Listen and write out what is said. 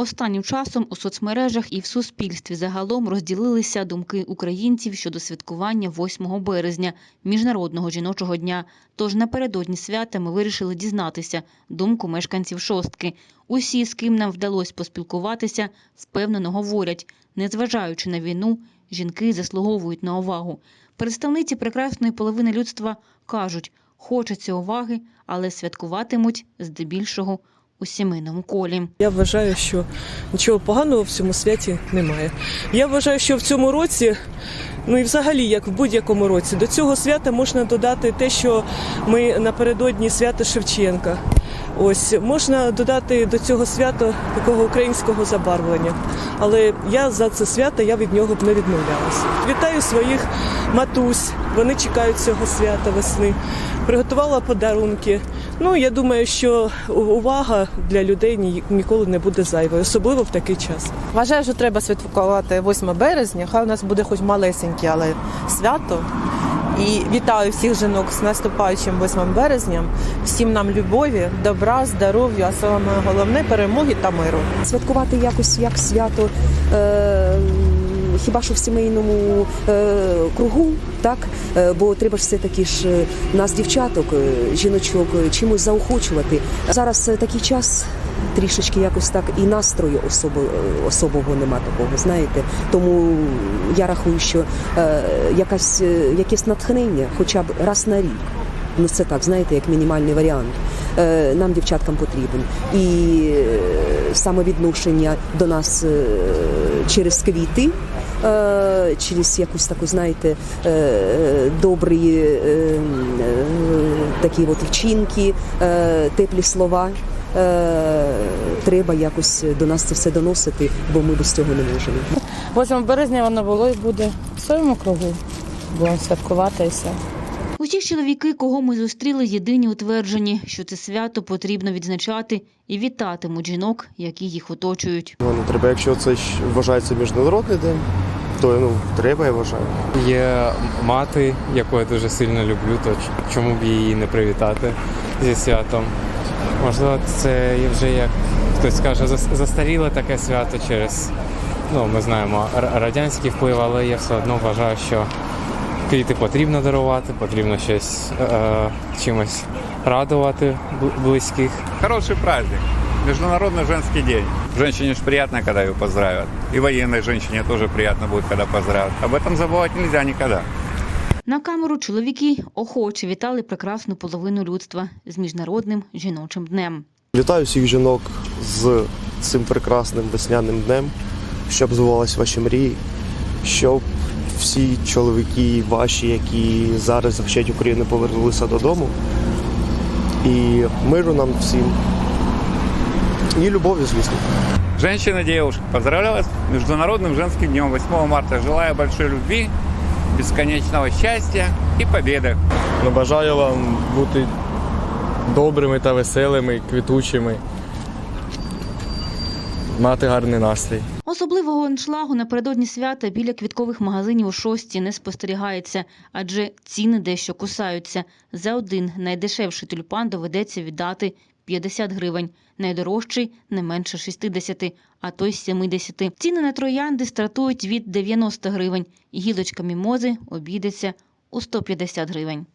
Останнім часом у соцмережах і в суспільстві загалом розділилися думки українців щодо святкування 8 березня Міжнародного жіночого дня. Тож напередодні свята ми вирішили дізнатися думку мешканців шостки. Усі, з ким нам вдалося поспілкуватися, впевнено говорять, незважаючи на війну, жінки заслуговують на увагу. Представниці прекрасної половини людства кажуть, хочеться уваги, але святкуватимуть здебільшого у сімейному колі. Я вважаю, що нічого поганого в цьому святі немає. Я вважаю, що в цьому році, ну і взагалі, як в будь-якому році, до цього свята можна додати те, що ми напередодні свята Шевченка. Ось можна додати до цього свята такого українського забарвлення. Але я за це свято я від нього б не відмовлялася. Вітаю своїх матусь. Вони чекають цього свята весни. Приготувала подарунки. Ну я думаю, що увага для людей ні- ніколи не буде зайвою, особливо в такий час. Вважаю, що треба святкувати 8 березня. Хай у нас буде хоч малесеньке, але свято. І вітаю всіх жінок з наступаючим 8 березням. Всім нам любові, добра, здоров'я, а саме головне перемоги та миру. святкувати якось як свято. Е, Хіба що в сімейному е, кругу, так? Е, бо треба ж все-таки ж е, нас, дівчаток, е, жіночок, чимось заохочувати. Зараз такий час трішечки якось так і настрою особо, е, особого нема такого, знаєте. Тому я рахую, що е, якась, е, якесь натхнення хоча б раз на рік. Ну це так, знаєте, як мінімальний варіант. Е, Нам, дівчаткам, потрібен. І е, самовідношення до нас е, через квіти, е, через якусь таку, знаєте, е, добрі е, е, такі от вчинки, е, теплі слова. Е, Треба якось до нас це все доносити, бо ми без цього не можемо. 8 березня воно було і буде в своєму кругу. Будемо святкувати і все. Усі чоловіки, кого ми зустріли, єдині утверджені, що це свято потрібно відзначати і вітатимуть жінок, які їх оточують. Ну, треба, якщо це вважається міжнародний день, то ну треба, я вважаю. Є мати, яку я дуже сильно люблю, то чому б її не привітати зі святом. Можливо, це є вже як хтось скаже, зас- застаріле таке свято через, ну ми знаємо, ра- радянський вплив, але я все одно вважаю, що квіти потрібно дарувати, потрібно щось е, чимось радувати бл- близьких. Хороший праздник. Международный женский день. Женщине же приятно, когда ее поздравят. И военной женщине тоже приятно будет, когда поздравят. Об этом забывать нельзя никогда. На камеру чоловіки охоче вітали прекрасну половину людства з міжнародним жіночим днем. Вітаю всіх жінок з цим прекрасним весняним днем, щоб збувалися ваші мрії, щоб всі чоловіки ваші, які зараз захищають Україну, повернулися додому. І миру нам всім. І любові, звісно. Женщины, девушки, поздравляю вас с Международным женским днем 8 марта. Желаю большой любви, бесконечного счастья и победы. Ну, бажаю вам бути добрими та веселими, квітучими, мати гарний настрій. Особливого аншлагу напередодні свята біля квіткових магазинів у шості не спостерігається, адже ціни дещо кусаються. За один найдешевший тюльпан доведеться віддати 50 гривень, найдорожчий – не менше 60, а то й 70. Ціни на троянди стартують від 90 гривень, гілочка мімози обійдеться у 150 гривень.